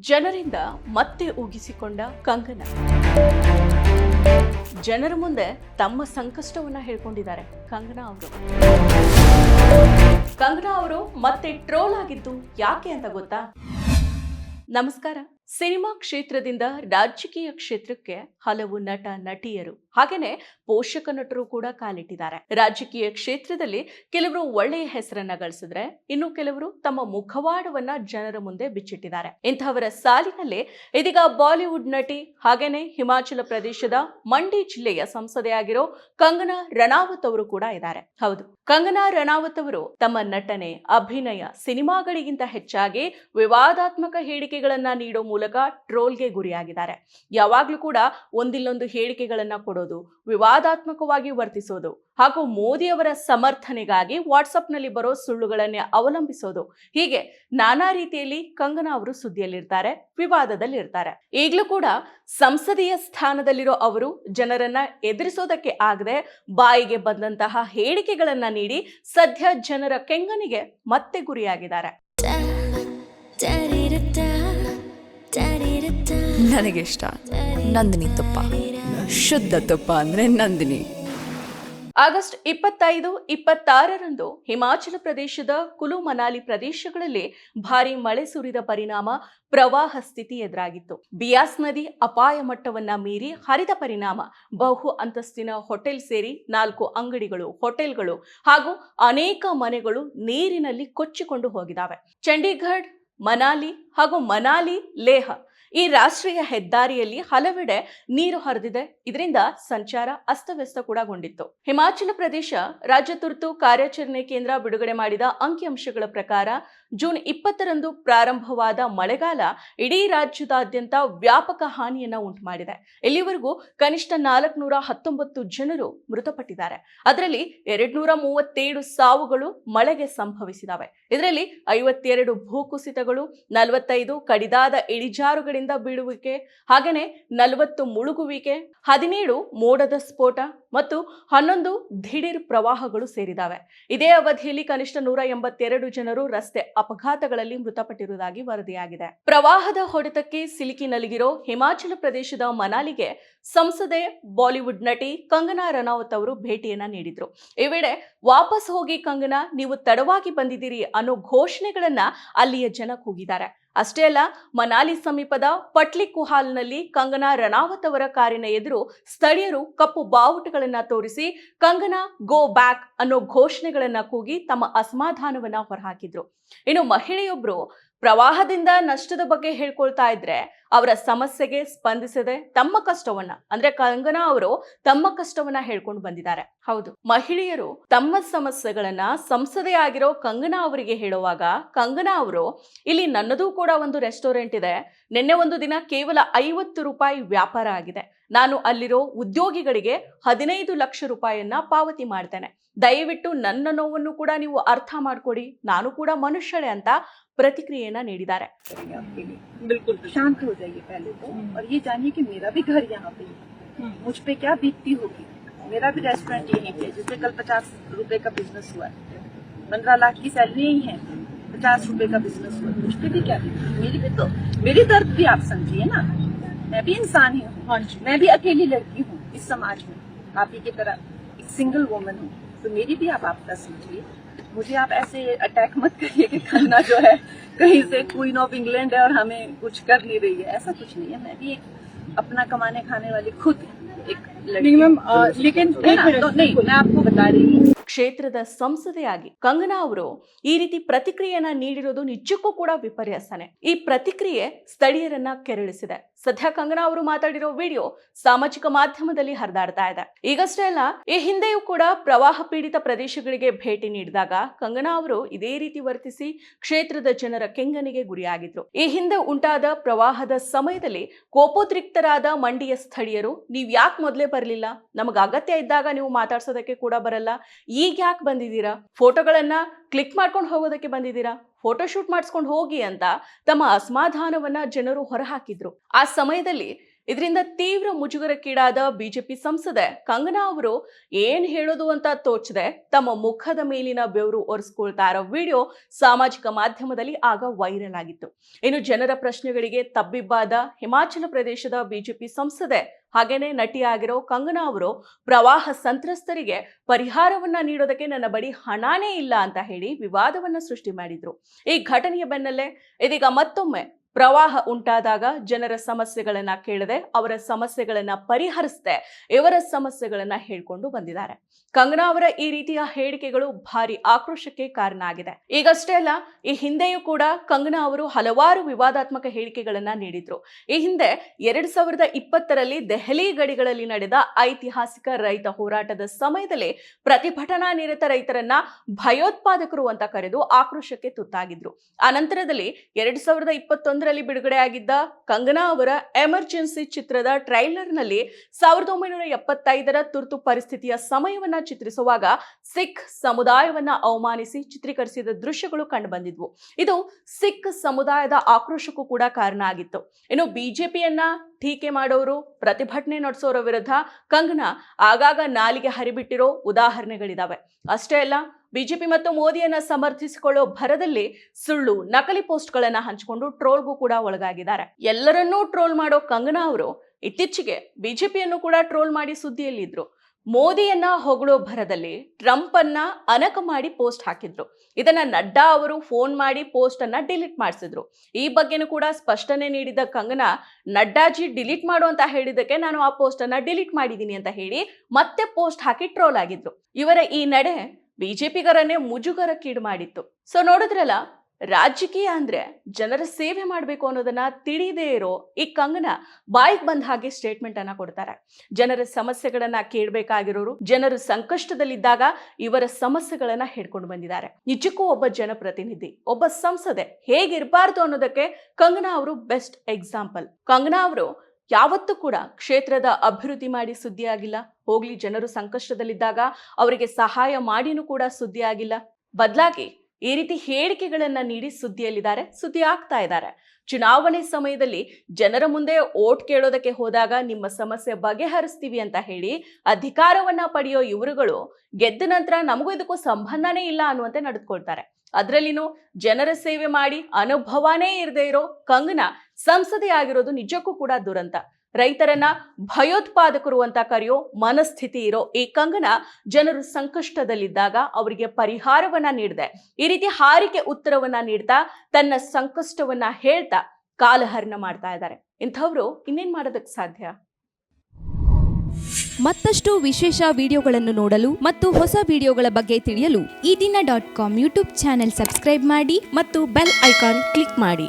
ಜನರಿಂದ ಮತ್ತೆ ಊಗಿಸಿಕೊಂಡ ಕಂಗನ. ಜನರ ಮುಂದೆ ತಮ್ಮ ಸಂಕಷ್ಟವನ್ನ ಹೇಳ್ಕೊಂಡಿದ್ದಾರೆ ಕಂಗನಾ ಅವರು. ಕಂಗನಾ ಅವರು ಮತ್ತೆ ಟ್ರೋಲ್ ಆಗಿದ್ದು ಯಾಕೆ ಅಂತ ಗೊತ್ತಾ? ನಮಸ್ಕಾರ. ಸಿನಿಮಾ ಕ್ಷೇತ್ರದಿಂದ ರಾಜಕೀಯ ಕ್ಷೇತ್ರಕ್ಕೆ ಹಲವು ನಟ, ನಟಿಯರು, ಹಾಗೇನೆ ಪೋಷಕ ನಟರು ಕೂಡ ಕಾಲಿಟ್ಟಿದ್ದಾರೆ. ರಾಜಕೀಯ ಕ್ಷೇತ್ರದಲ್ಲಿ ಕೆಲವರು ಒಳ್ಳೆಯ ಹೆಸರನ್ನ ಗಳಿಸಿದ್ರೆ ಇನ್ನು ಕೆಲವರು ತಮ್ಮ ಮುಖವಾಡವನ್ನ ಜನರ ಮುಂದೆ ಬಿಚ್ಚಿಟ್ಟಿದ್ದಾರೆ. ಇಂತಹವರ ಸಾಲಿನಲ್ಲಿ ಇದೀಗ ಬಾಲಿವುಡ್ ನಟಿ, ಹಾಗೇನೆ ಹಿಮಾಚಲ ಪ್ರದೇಶದ ಮಂಡಿ ಜಿಲ್ಲೆಯ ಸಂಸದೆಯಾಗಿರೋ ಕಂಗನಾ ರಣಾವತ್ ಅವರು ಕೂಡ ಇದ್ದಾರೆ. ಹೌದು, ಕಂಗನಾ ರಣಾವತ್ ಅವರು ತಮ್ಮ ನಟನೆ, ಅಭಿನಯ, ಸಿನಿಮಾಗಳಿಗಿಂತ ಹೆಚ್ಚಾಗಿ ವಿವಾದಾತ್ಮಕ ಹೇಳಿಕೆಗಳನ್ನ ನೀಡೋ ಮೂಲಕ ಟ್ರೋಲ್ಗೆ ಗುರಿಯಾಗಿದ್ದಾರೆ. ಯಾವಾಗ್ಲೂ ಕೂಡ ಒಂದಿಲ್ಲೊಂದು ಹೇಳಿಕೆಗಳನ್ನ ಕೊಡೋದು, ವಿವಾದಾತ್ಮಕವಾಗಿ ವರ್ತಿಸೋದು, ಹಾಗೂ ಮೋದಿಯವರ ಸಮರ್ಥನೆಗಾಗಿ ವಾಟ್ಸಪ್ನಲ್ಲಿ ಬರೋ ಸುಳ್ಳುಗಳನ್ನೇ ಅವಲಂಬಿಸೋದು. ಹೀಗೆ ನಾನಾ ರೀತಿಯಲ್ಲಿ ಕಂಗನಾ ಅವರು ಸುದ್ದಿಯಲ್ಲಿರ್ತಾರೆ, ವಿವಾದದಲ್ಲಿರ್ತಾರೆ. ಈಗಲೂ ಕೂಡ ಸಂಸದೀಯ ಸ್ಥಾನದಲ್ಲಿರೋ ಅವರು ಜನರನ್ನ ಎದುರಿಸೋದಕ್ಕೆ ಆಗದೆ ಬಾಯಿಗೆ ಬಂದಂತಹ ಹೇಳಿಕೆಗಳನ್ನ ನೀಡಿ ಸದ್ಯ ಜನರ ಕೆಂಗನಿಗೆ ಮತ್ತೆ ಗುರಿಯಾಗಿದ್ದಾರೆ. ನನಗಿಷ್ಟ. ನಂದಿನಿ ತುಪ್ಪ. ಶುದ್ಧ ತುಪ್ಪ ಅಂದ್ರೆ ನಂದಿನಿ. ಆಗಸ್ಟ್ ಇಪ್ಪತ್ತೈದು, ಇಪ್ಪತ್ತಾರರಂದು ಹಿಮಾಚಲ ಪ್ರದೇಶದ ಕುಲು ಮನಾಲಿ ಪ್ರದೇಶಗಳಲ್ಲಿ ಭಾರಿ ಮಳೆ ಸುರಿದ ಪರಿಣಾಮ ಪ್ರವಾಹ ಸ್ಥಿತಿ ಎದುರಾಗಿತ್ತು. ಬಿಯಾಸ್ ನದಿ ಅಪಾಯ ಮಟ್ಟವನ್ನ ಮೀರಿ ಹರಿದ ಪರಿಣಾಮ ಬಹು ಅಂತಸ್ತಿನ ಹೋಟೆಲ್ ಸೇರಿ ನಾಲ್ಕು ಅಂಗಡಿಗಳು, ಹೋಟೆಲ್ಗಳು ಹಾಗೂ ಅನೇಕ ಮನೆಗಳು ನೀರಿನಲ್ಲಿ ಕೊಚ್ಚಿಕೊಂಡು ಹೋಗಿದ್ದಾವೆ ಚಂಡೀಗಢ ಮನಾಲಿ ಹಾಗೂ ಮನಾಲಿ ಲೇಹ ಈ ರಾಷ್ಟ್ರೀಯ ಹೆದ್ದಾರಿಯಲ್ಲಿ ಹಲವೆಡೆ ನೀರು ಹರಿದಿದೆ. ಇದರಿಂದ ಸಂಚಾರ ಅಸ್ತವ್ಯಸ್ತ ಕೂಡಗೊಂಡಿತ್ತು ಹಿಮಾಚಲ ಪ್ರದೇಶ ರಾಜ್ಯ ತುರ್ತು ಕಾರ್ಯಾಚರಣೆ ಕೇಂದ್ರ ಬಿಡುಗಡೆ ಮಾಡಿದ ಅಂಕಿಅಂಶಗಳ ಪ್ರಕಾರ ಜೂನ್ ಇಪ್ಪತ್ತರಂದು ಪ್ರಾರಂಭವಾದ ಮಳೆಗಾಲ ಇಡೀ ರಾಜ್ಯದಾದ್ಯಂತ ವ್ಯಾಪಕ ಹಾನಿಯನ್ನ ಉಂಟು ಮಾಡಿದೆ ಇಲ್ಲಿವರೆಗೂ ಕನಿಷ್ಠ ನಾಲ್ಕುನೂರ ಹತ್ತೊಂಬತ್ತು ಜನರು ಮೃತಪಟ್ಟಿದ್ದಾರೆ. ಅದರಲ್ಲಿ ಎರಡ್ನೂರ ಮೂವತ್ತೇಳು ಸಾವುಗಳು ಮಳೆಗೆ ಸಂಭವಿಸಿದವೆ. ಇದರಲ್ಲಿ ಐವತ್ತೆರಡು ಭೂಕುಸಿತಗಳು, ನಲವತ್ತೈದು ಕಡಿದಾದ ಇಳಿಜಾರುಗಳಿಂದ ಬೀಳುವಿಕೆ ಹಾಗೆಯೇ ನಲವತ್ತು ಮುಳುಗುವಿಕೆ, ಹದಿನೇಳು ಮೋಡದ ಸ್ಫೋಟ ಮತ್ತು ಹನ್ನೊಂದು ದಿಢೀರ್ ಪ್ರವಾಹಗಳು ಸೇರಿದಾವೆ. ಇದೇ ಅವಧಿಯಲ್ಲಿ ಕನಿಷ್ಠ ನೂರ ಎಂಬತ್ತೆರಡು ಜನರು ರಸ್ತೆ ಅಪಘಾತಗಳಲ್ಲಿ ಮೃತಪಟ್ಟಿರುವುದಾಗಿ ವರದಿಯಾಗಿದೆ. ಪ್ರವಾಹದ ಹೊಡೆತಕ್ಕೆ ಸಿಲುಕಿ ನಲುಗಿರೋ ಹಿಮಾಚಲ ಪ್ರದೇಶದ ಮನಾಲಿಗೆ ಸಂಸದೆ ಬಾಲಿವುಡ್ ನಟಿ ಕಂಗನಾ ರನಾವತ್ ಅವರು ಭೇಟಿಯನ್ನ ನೀಡಿದ್ರು. ಈ ವೇಳೆ ವಾಪಸ್ ಹೋಗಿ ಕಂಗನಾ, ನೀವು ತಡವಾಗಿ ಬಂದಿದ್ದೀರಿ ಅನ್ನೋ ಘೋಷಣೆಗಳನ್ನ ಅಲ್ಲಿಯ ಜನ ಕೂಗಿದ್ದಾರೆ. ಅಷ್ಟೇ ಅಲ್ಲ, ಮನಾಲಿ ಸಮೀಪದ ಪಟ್ಲಿ ಕುಹಾಲ್ನಲ್ಲಿ ಕಂಗನಾ ರಣಾವತ್ ಅವರ ಕಾರಿನ ಎದುರು ಸ್ಥಳೀಯರು ಕಪ್ಪು ಬಾವುಟಗಳನ್ನ ತೋರಿಸಿ, ಕಂಗನಾ ಗೋ ಬ್ಯಾಕ್ ಅನ್ನೋ ಘೋಷಣೆಗಳನ್ನ ಕೂಗಿ ತಮ್ಮ ಅಸಮಾಧಾನವನ್ನ ಹೊರಹಾಕಿದ್ರು. ಇನ್ನು ಮಹಿಳೆಯೊಬ್ರು ಪ್ರವಾಹದಿಂದ ನಷ್ಟದ ಬಗ್ಗೆ ಹೇಳ್ಕೊಳ್ತಾ ಇದ್ರೆ ಅವರ ಸಮಸ್ಯೆಗೆ ಸ್ಪಂದಿಸದೆ ತಮ್ಮ ಕಷ್ಟವನ್ನ, ಅಂದ್ರೆ ಕಂಗನಾ ಅವರು ತಮ್ಮ ಕಷ್ಟವನ್ನ ಹೇಳ್ಕೊಂಡು ಬಂದಿದ್ದಾರೆ. ಹೌದು. ಮಹಿಳೆಯರು ತಮ್ಮ ಸಮಸ್ಯೆಗಳನ್ನ ಸಂಸದೆ ಆಗಿರೋ ಕಂಗನಾ ಅವರಿಗೆ ಹೇಳುವಾಗ, ಕಂಗನಾ ಅವರು, ಇಲ್ಲಿ ನನ್ನದು ಕೂಡ ಒಂದು ರೆಸ್ಟೋರೆಂಟ್ ಇದೆ. ನಿನ್ನೆ ಒಂದು ದಿನ ಕೇವಲ ಐವತ್ತು ರೂಪಾಯಿ ವ್ಯಾಪಾರ ಆಗಿದೆ. ನಾನು ಅಲ್ಲಿರೋ ಉದ್ಯೋಗಿಗಳಿಗೆ ಹದಿನೈದು ಲಕ್ಷ ರೂಪಾಯಿಯನ್ನ ಪಾವತಿ ಮಾಡ್ತೇನೆ. ದಯವಿಟ್ಟು ನನ್ನ ನೋವನ್ನು ಕೂಡ ನೀವು ಅರ್ಥ ಮಾಡ್ಕೊಡಿ. ನಾನು ಕೂಡ ಮನುಷ್ಯಳೆ ಅಂತ ಪ್ರತಿಕ್ರಿಯೆಯನ್ನ ನೀಡಿದ್ದಾರೆ. आपके जाइए पहले तो। और ये जानिए कि मेरा भी घर यहाँ पे है। मुझ पे क्या बीतती होगी? मेरा भी रेस्टोरेंट यहीं पे है, जिसमें कल पचास रुपए का बिज़नेस हुआ है। पंद्रह लाख की सैलरी ही है पचास रुपए का बिज़नेस हुआ मुझ पे भी क्या बीती मेरी भी तो मेरी दर्द भी आप समझिए ना। मैं भी इंसान ही हूँ। हाँ मैं भी अकेली लड़की हूँ इस समाज में। आप ही की तरह एक सिंगल वुमन हूँ। तो मेरी भी आप आपदा समझिए। मुझे आप ऐसे अटैक मत करिए कि खन्ना जो है कहीं से क्वीन ऑफ़ इंग्लैंड है और हमें कुछ कर नहीं रही है। ऐसा कुछ नहीं है। मैं भी एक अपना कमाने खाने वाली खुद एक लड़की मैम लेकिन तो नहीं मैं आपको बता रही हूँ। ಕ್ಷೇತ್ರದ ಸಂಸದೆಯಾಗಿ ಕಂಗನಾ ಅವರು ಈ ರೀತಿ ಪ್ರತಿಕ್ರಿಯೆಯನ್ನ ನೀಡಿರೋದು ನಿಜಕ್ಕೂ ಕೂಡ ವಿಪರ್ಯಾಸನೆ. ಈ ಪ್ರತಿಕ್ರಿಯೆ ಸ್ಥಳೀಯರನ್ನ ಕೆರಳಿಸಿದೆ. ಸದ್ಯ ಕಂಗನಾ ಅವರು ಮಾತಾಡಿರೋ ವಿಡಿಯೋ ಸಾಮಾಜಿಕ ಮಾಧ್ಯಮದಲ್ಲಿ ಹರಿದಾಡ್ತಾ ಇದೆ. ಈಗಷ್ಟೇ ಅಲ್ಲ, ಈ ಹಿಂದೆಯೂ ಕೂಡ ಪ್ರವಾಹ ಪೀಡಿತ ಪ್ರದೇಶಗಳಿಗೆ ಭೇಟಿ ನೀಡಿದಾಗ ಕಂಗನಾ ಅವರು ಇದೇ ರೀತಿ ವರ್ತಿಸಿ ಕ್ಷೇತ್ರದ ಜನರ ಕೆಂಗನಿಗೆ ಗುರಿಯಾಗಿದ್ರು. ಈ ಹಿಂದೆ ಉಂಟಾದ ಪ್ರವಾಹದ ಸಮಯದಲ್ಲಿ ಕೋಪೋದ್ರಿಕ್ತರಾದ ಮಂಡಿಯ ಸ್ಥಳೀಯರು ನೀವ್ ಯಾಕೆ ಮೊದಲೇ ಬರಲಿಲ್ಲ? ನಮಗೆ ಅಗತ್ಯ ಇದ್ದಾಗ ನೀವು ಮಾತಾಡ್ಸೋದಕ್ಕೆ ಕೂಡ ಬರಲ್ಲ? ಈಗ ಯಾಕೆ ಬಂದಿದ್ದೀರಾ? ಫೋಟೋಗಳನ್ನ ಕ್ಲಿಕ್ ಮಾಡ್ಕೊಂಡು ಹೋಗೋದಕ್ಕೆ ಬಂದಿದ್ದೀರಾ? ಫೋಟೋ ಶೂಟ್ ಮಾಡಿಸ್ಕೊಂಡು ಹೋಗಿ ಅಂತ ತಮ್ಮ ಅಸಮಾಧಾನವನ್ನ ಜನರು ಹೊರಹಾಕಿದ್ರು. ಆ ಸಮಯದಲ್ಲಿ ಇದರಿಂದ ತೀವ್ರ ಮುಜುಗರಕ್ಕೀಡಾದ ಬಿಜೆಪಿ ಸಂಸದೆ ಕಂಗನಾ ಅವರು ಏನ್ ಹೇಳೋದು ಅಂತ ತೋಚದೆ ತಮ್ಮ ಮುಖದ ಮೇಲಿನ ಬೆವರು ಒರೆಸ್ಕೊಳ್ತಾ ಇರೋ ವಿಡಿಯೋ ಸಾಮಾಜಿಕ ಮಾಧ್ಯಮದಲ್ಲಿ ಆಗ ವೈರಲ್ ಆಗಿತ್ತು. ಇನ್ನು ಜನರ ಪ್ರಶ್ನೆಗಳಿಗೆ ತಬ್ಬಿಬ್ಬಾದ ಹಿಮಾಚಲ ಪ್ರದೇಶದ ಬಿಜೆಪಿ ಸಂಸದೆ ಹಾಗೇನೆ ನಟಿಯಾಗಿರೋ ಕಂಗನಾ ಅವರು ಪ್ರವಾಹ ಸಂತ್ರಸ್ತರಿಗೆ ಪರಿಹಾರವನ್ನ ನೀಡೋದಕ್ಕೆ ನನ್ನ ಬಳಿ ಹಣಾನೇ ಇಲ್ಲ ಅಂತ ಹೇಳಿ ವಿವಾದವನ್ನ ಸೃಷ್ಟಿ ಮಾಡಿದ್ರು. ಈ ಘಟನೆಯ ಬೆನ್ನಲ್ಲೇ ಇದೀಗ ಮತ್ತೊಮ್ಮೆ ಪ್ರವಾಹ ಉಂಟಾದಾಗ ಜನರ ಸಮಸ್ಯೆಗಳನ್ನ ಕೇಳದೆ ಅವರ ಸಮಸ್ಯೆಗಳನ್ನ ಪರಿಹರಿಸದೆ ಇವರ ಸಮಸ್ಯೆಗಳನ್ನ ಹೇಳ್ಕೊಂಡು ಬಂದಿದ್ದಾರೆ. ಕಂಗನಾ ಅವರ ಈ ರೀತಿಯ ಹೇಳಿಕೆಗಳು ಭಾರಿ ಆಕ್ರೋಶಕ್ಕೆ ಕಾರಣ ಆಗಿದೆ. ಈಗಷ್ಟೇ ಅಲ್ಲ, ಈ ಹಿಂದೆಯೂ ಕೂಡ ಕಂಗನಾ ಅವರು ಹಲವಾರು ವಿವಾದಾತ್ಮಕ ಹೇಳಿಕೆಗಳನ್ನ ನೀಡಿದ್ರು. ಈ ಹಿಂದೆ ಎರಡ್ ಸಾವಿರದ ಇಪ್ಪತ್ತರಲ್ಲಿ ದೆಹಲಿ ಗಡಿಗಳಲ್ಲಿ ನಡೆದ ಐತಿಹಾಸಿಕ ರೈತ ಹೋರಾಟದ ಸಮಯದಲ್ಲಿ ಪ್ರತಿಭಟನಾ ನಿರತ ರೈತರನ್ನ ಭಯೋತ್ಪಾದಕರು ಅಂತ ಕರೆದು ಆಕ್ರೋಶಕ್ಕೆ ತುತ್ತಾಗಿದ್ರು. ಆ ನಂತರದಲ್ಲಿ ಎರಡ್ ಸಾವಿರದ ಇಪ್ಪತ್ತೊಂದರಲ್ಲಿ ಬಿಡುಗಡೆಯಾಗಿದ್ದ ಕಂಗನಾ ಅವರ ಎಮರ್ಜೆನ್ಸಿ ಚಿತ್ರದ ಟ್ರೈಲರ್ನಲ್ಲಿ ಸಾವಿರದ ಒಂಬೈನೂರ ಎಪ್ಪತ್ತೈದರ ತುರ್ತು ಪರಿಸ್ಥಿತಿಯ ಸಮಯವನ್ನ ಚಿತ್ರಿಸುವಾಗ ಸಿಖ್ ಸಮುದಾಯವನ್ನ ಅವಮಾನಿಸಿ ಚಿತ್ರೀಕರಿಸಿದ ದೃಶ್ಯಗಳು ಕಂಡುಬಂದಿದ್ವು. ಇದು ಸಿಖ್ ಸಮುದಾಯದ ಆಕ್ರೋಶಕ್ಕೂ ಕೂಡ ಕಾರಣ ಆಗಿತ್ತು. ಇನ್ನು ಬಿಜೆಪಿಯನ್ನ ಟೀಕೆ ಮಾಡೋರು, ಪ್ರತಿಭಟನೆ ನಡೆಸೋರ ವಿರುದ್ಧ ಕಂಗನಾ ಆಗಾಗ ನಾಲಿಗೆ ಹರಿಬಿಟ್ಟಿರೋ ಉದಾಹರಣೆಗಳಿದಾವೆ. ಅಷ್ಟೇ ಅಲ್ಲ ಬಿಜೆಪಿ ಮತ್ತು ಮೋದಿಯನ್ನ ಸಮರ್ಥಿಸಿಕೊಳ್ಳೋ ಭರದಲ್ಲಿ ಸುಳ್ಳು, ನಕಲಿ ಪೋಸ್ಟ್ಗಳನ್ನ ಹಂಚಿಕೊಂಡು ಟ್ರೋಲ್ಗೂ ಕೂಡ ಒಳಗಾಗಿದ್ದಾರೆ. ಎಲ್ಲರನ್ನೂ ಟ್ರೋಲ್ ಮಾಡೋ ಕಂಗನಾ ಅವರು ಇತ್ತೀಚೆಗೆ ಬಿಜೆಪಿಯನ್ನು ಕೂಡ ಟ್ರೋಲ್ ಮಾಡಿ ಸುದ್ದಿಯಲ್ಲಿದ್ರು. ಮೋದಿಯನ್ನ ಹೊಗಳೋ ಭರದಲ್ಲಿ ಟ್ರಂಪ್ ಅನ್ನ ಅನಕ ಮಾಡಿ ಪೋಸ್ಟ್ ಹಾಕಿದ್ರು. ಇದನ್ನ ನಡ್ಡಾ ಅವರು ಫೋನ್ ಮಾಡಿ ಪೋಸ್ಟ್ ಅನ್ನ ಡಿಲೀಟ್ ಮಾಡಿಸಿದ್ರು. ಈ ಬಗ್ಗೆನೂ ಕೂಡ ಸ್ಪಷ್ಟನೆ ನೀಡಿದ ಕಂಗನಾ, ನಡ್ಡಾಜಿ ಡಿಲೀಟ್ ಮಾಡು ಅಂತ ಹೇಳಿದಕ್ಕೆ ನಾನು ಆ ಪೋಸ್ಟ್ ಅನ್ನ ಡಿಲೀಟ್ ಮಾಡಿದ್ದೀನಿ ಅಂತ ಹೇಳಿ ಮತ್ತೆ ಪೋಸ್ಟ್ ಹಾಕಿ ಟ್ರೋಲ್ ಆಗಿದ್ರು. ಇವರ ಈ ನಡೆ ಬಿಜೆಪಿಗರನ್ನೇ ಮುಜುಗರಕ್ಕೀಡು ಮಾಡಿತ್ತು. ಸೊ ನೋಡಿದ್ರಲ್ಲ, ರಾಜಕೀಯ ಅಂದ್ರೆ ಜನರ ಸೇವೆ ಮಾಡಬೇಕು ಅನ್ನೋದನ್ನ ತಿಳಿದೇ ಇರೋ ಈ ಕಂಗನ ಬಾಯಿಗೆ ಬಂದ ಹಾಗೆ ಸ್ಟೇಟ್ಮೆಂಟ್ ಅನ್ನ ಕೊಡ್ತಾರೆ. ಜನರ ಸಮಸ್ಯೆಗಳನ್ನ ಕೇಳಬೇಕಾಗಿರೋರು, ಜನರು ಸಂಕಷ್ಟದಲ್ಲಿದ್ದಾಗ ಇವರ ಸಮಸ್ಯೆಗಳನ್ನ ಹೇಳ್ಕೊಂಡು ಬಂದಿದ್ದಾರೆ. ನಿಜಕ್ಕೂ ಒಬ್ಬ ಜನಪ್ರತಿನಿಧಿ, ಒಬ್ಬ ಸಂಸದೆ ಹೇಗಿರಬಾರ್ದು ಅನ್ನೋದಕ್ಕೆ ಕಂಗನಾ ಅವರು ಬೆಸ್ಟ್ ಎಕ್ಸಾಂಪಲ್ ಕಂಗನಾ ಅವರು ಯಾವತ್ತೂ ಕೂಡ ಕ್ಷೇತ್ರದ ಅಭಿವೃದ್ಧಿ ಮಾಡಿ ಸುದ್ದಿ ಆಗಿಲ್ಲ. ಹೋಗ್ಲಿ, ಜನರು ಸಂಕಷ್ಟದಲ್ಲಿದ್ದಾಗ ಅವರಿಗೆ ಸಹಾಯ ಮಾಡಿನೂ ಕೂಡ ಸುದ್ದಿ ಆಗಿಲ್ಲ. ಬದಲಾಗಿ ಈ ರೀತಿ ಹೇಳಿಕೆಗಳನ್ನ ನೀಡಿ ಸುದ್ದಿಯಲ್ಲಿದ್ದಾರೆ, ಸುದ್ದಿ ಆಗ್ತಾ ಇದ್ದಾರೆ. ಚುನಾವಣೆ ಸಮಯದಲ್ಲಿ ಜನರ ಮುಂದೆ ಓಟ್ ಕೇಳೋದಕ್ಕೆ ಹೋದಾಗ ನಿಮ್ಮ ಸಮಸ್ಯೆ ಬಗೆಹರಿಸ್ತೀವಿ ಅಂತ ಹೇಳಿ ಅಧಿಕಾರವನ್ನ ಪಡೆಯೋ ಇವರುಗಳು ಗೆದ್ದ ನಂತರ ನಮಗೂ ಇದಕ್ಕೂ ಸಂಬಂಧನೇ ಇಲ್ಲ ಅನ್ನುವಂತೆ ನಡೆದುಕೊಳ್ತಾರೆ ಅದರಲ್ಲಿನೂ ಜನರ ಸೇವೆ ಮಾಡಿ ಅನುಭವನೇ ಇರದೇ ಇರೋ ಕಂಗನ ಸಂಸದೆ ಆಗಿರೋದು ನಿಜಕ್ಕೂ ಕೂಡ ದುರಂತ. ರೈತರನ್ನ ಭಯೋತ್ಪಾದಕರು ಅಂತ ಕರೆಯೋ ಮನಸ್ಥಿತಿ ಇರೋ ಈ ಕಂಗನ ಜನರು ಸಂಕಷ್ಟದಲ್ಲಿದ್ದಾಗ ಅವರಿಗೆ ಪರಿಹಾರವನ್ನ ನೀಡಿದೆ. ಈ ರೀತಿ ಹಾರಿಕೆ ಉತ್ತರವನ್ನ ನೀಡ್ತಾ, ತನ್ನ ಸಂಕಷ್ಟವನ್ನ ಹೇಳ್ತಾ ಕಾಲಹರಣ ಮಾಡ್ತಾ ಇದ್ದಾರೆ. ಇಂಥವ್ರು ಇನ್ನೇನ್ ಮಾಡೋದಕ್ಕೆ ಸಾಧ್ಯ? ಮತ್ತಷ್ಟು ವಿಶೇಷ ವಿಡಿಯೋಗಳನ್ನು ನೋಡಲು ಮತ್ತು ಹೊಸ ವಿಡಿಯೋಗಳ ಬಗ್ಗೆ ತಿಳಿಯಲು ಈ ದಿನ dot com YouTube channel subscribe ಮಾಡಿ ಮತ್ತು ಬೆಲ್ ಐಕಾನ್ ಕ್ಲಿಕ್ ಮಾಡಿ.